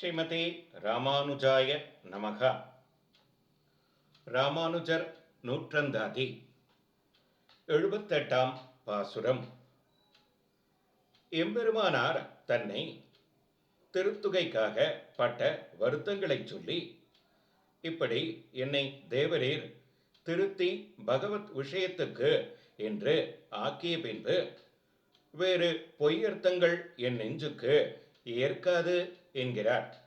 ஸ்ரீமதி ராமானுஜாய நமக. ராமானுஜர் நூற்றந்தாதி. எழுபத்தெட்டாம் பாசுரம். எம்பெருமானார் தன்னை திருத்துகைக்காக பட்ட வருத்தங்களைச் சொல்லி இப்படி என்னை தேவரீர் திருத்தி பகவத் விஷயத்துக்கு என்று ஆக்கிய பின்பு வேறு பொய்யர்த்தங்கள் என் நெஞ்சுக்கு ஏற்காது என்கிறார்.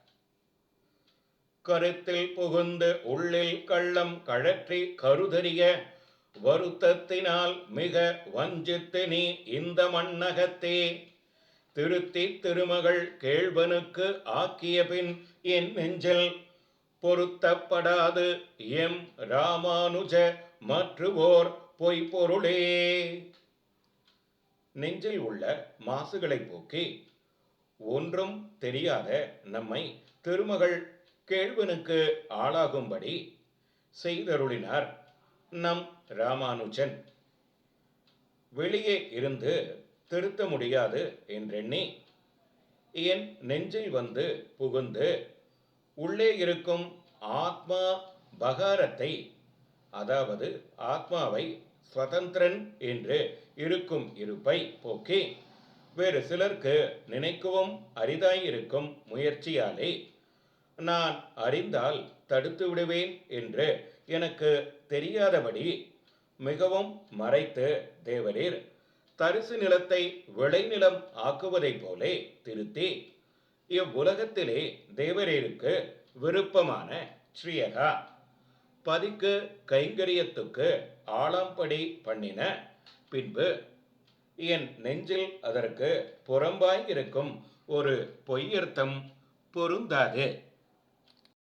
கருத்தில் புகுந்து உள்ளில் கள்ளம் கழற்றி கருதறிய வருத்தத்தினால் மிக வஞ்சித்து நீ இந்த மண்ணகத்தே திருத்தி திருமகள் கேழ்வனுக்கு ஆக்கிய பின் என் நெஞ்சில் பொருத்தப்படாது எம் ராமானுஜ மற்றுவோர் பொய்ப்பொருளே. நெஞ்சில் உள்ள மாசுகளை போக்கி ஒன்றும் தெரியாத நம்மை திருமகள் கேள்வனுக்கு ஆளாகும்படி செய்தருளினார் நம் ராமானுஜன். வெளியே இருந்து திருத்த முடியாது என்றெண்ணி என் நெஞ்சில் வந்து புகுந்து உள்ளே இருக்கும் ஆத்மா பகாரத்தை அதாவது ஆத்மாவை சுதந்திரன் என்று இருக்கும் இருப்பை போக்கி வேறு சிலருக்கு நினைக்கவும் அரிதாயிருக்கும் முயற்சியாலே நான் அறிந்தால் தடுத்து விடுவேன் என்று எனக்கு தெரியாதபடி மிகவும் மறைத்து தேவரீர் தரிசு நிலத்தை விளைநிலம் ஆக்குவதைப் போலே திருத்தி இவ்வுலகத்திலே தேவரீருக்கு விருப்பமான ஸ்ரீயகா பதிக்கு கைங்கரியத்துக்கு ஆளாம்படி பண்ணின பின்பு என் நெஞ்சில் அதற்கு புறம்பாய் இருக்கும் ஒரு பொய்யர்த்தம் பொருந்தாது.